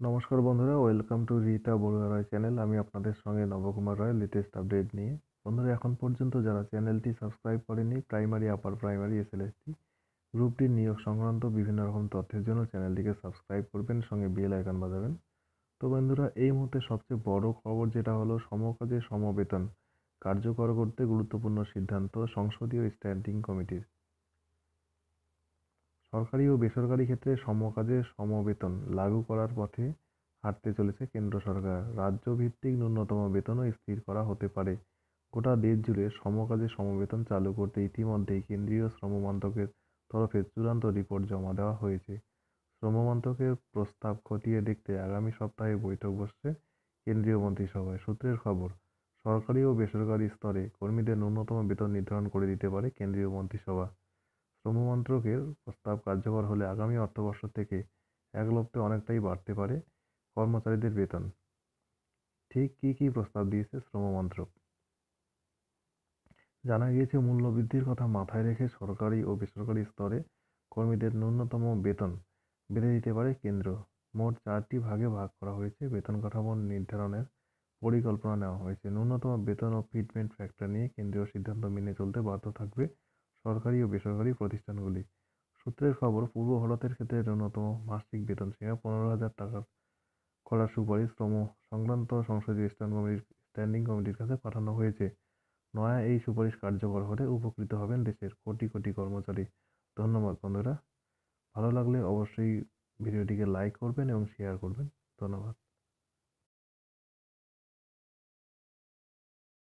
নমস্কার বন্ধুরা welcome to Rita Barua Roy channel আমি আপনাদের সঙ্গে নবকুমার রায় লেটেস্ট আপডেট নিয়ে। বন্ধুরা, এখন পর্যন্ত যারা চ্যানেলটি সাবস্ক্রাইব করেনি প্রাইমারি আপার প্রাইমারি এসএলএসটি গ্রুপটির নিয়োগ সংক্রান্ত বিভিন্ন রকম তথ্যের জন্য চ্যানেলটিকে সাবস্ক্রাইব করবেন, সঙ্গে বেল আইকন বাজাবেন। তো বন্ধুরা, এই মুহূর্তে সবচেয়ে বড় খবর যেটা হলো, সমকাজে সমবেতন কার্যকর করতে গুরুত্বপূর্ণ সিদ্ধান্ত সংসদীয় স্ট্যান্ডিং কমিটির সরকারি ও বেসরকারি ক্ষেত্রে সমকাজে সমবেতন লাগু করার পথে হাঁটতে চলেছে কেন্দ্র সরকার। রাজ্য ভিত্তিক ন্যূনতম বেতনও স্থির করা হতে পারে। গোটা দেশ জুড়ে সমকাজে সমবেতন চালু করতে ইতিমধ্যেই কেন্দ্রীয় শ্রম মন্ত্রকের তরফে চূড়ান্ত রিপোর্ট জমা দেওয়া হয়েছে। শ্রম মন্ত্রকের প্রস্তাব খতিয়ে দেখতে আগামী সপ্তাহে বৈঠক বসছে কেন্দ্রীয় মন্ত্রিসভায়। সূত্রের খবর, সরকারি ও বেসরকারি স্তরে কর্মীদের ন্যূনতম বেতন নির্ধারণ করে দিতে পারে কেন্দ্রীয় মন্ত্রিসভা। শ্রম মন্ত্রকের প্রস্তাব কার্যকর হলে আগামী অর্থবর্ষ থেকে এক লক্ষে অনেকটাই বাড়তে পারে কর্মচারীদের বেতন। ঠিক কী কী প্রস্তাব দিয়েছে শ্রম মন্ত্রক জানা গিয়েছে, মূল্যবৃদ্ধির কথা মাথায় রেখে সরকারি ও বেসরকারি স্তরে কর্মীদের ন্যূনতম বেতন বেঁধে দিতে পারে কেন্দ্র। মোট চারটি ভাগে ভাগ করা হয়েছে। বেতন কাঠামো নির্ধারণের পরিকল্পনা নেওয়া হয়েছে। ন্যূনতম বেতন ও ফিটমেন্ট ফ্যাক্টর নিয়ে কেন্দ্রীয় সিদ্ধান্ত মেনে চলতে বাধ্য থাকবে সরকারি ও বেসরকারি প্রতিষ্ঠানগুলি। সূত্রের খবর, পূর্ব ভারতের ক্ষেত্রে ন্যূনতম মাসিক বেতন সীমা পনেরো হাজার টাকার করার সুপারিশ শ্রম সংক্রান্ত সংসদীয় স্ট্যান্ড কমিটির স্ট্যান্ডিং কমিটির কাছে পাঠানো হয়েছে। নয়া এই সুপারিশ কার্যকর হলে উপকৃত হবেন দেশের কোটি কোটি কর্মচারী। ধন্যবাদ বন্ধুরা। ভালো লাগলে অবশ্যই ভিডিওটিকে লাইক করবেন এবং শেয়ার করবেন। ধন্যবাদ।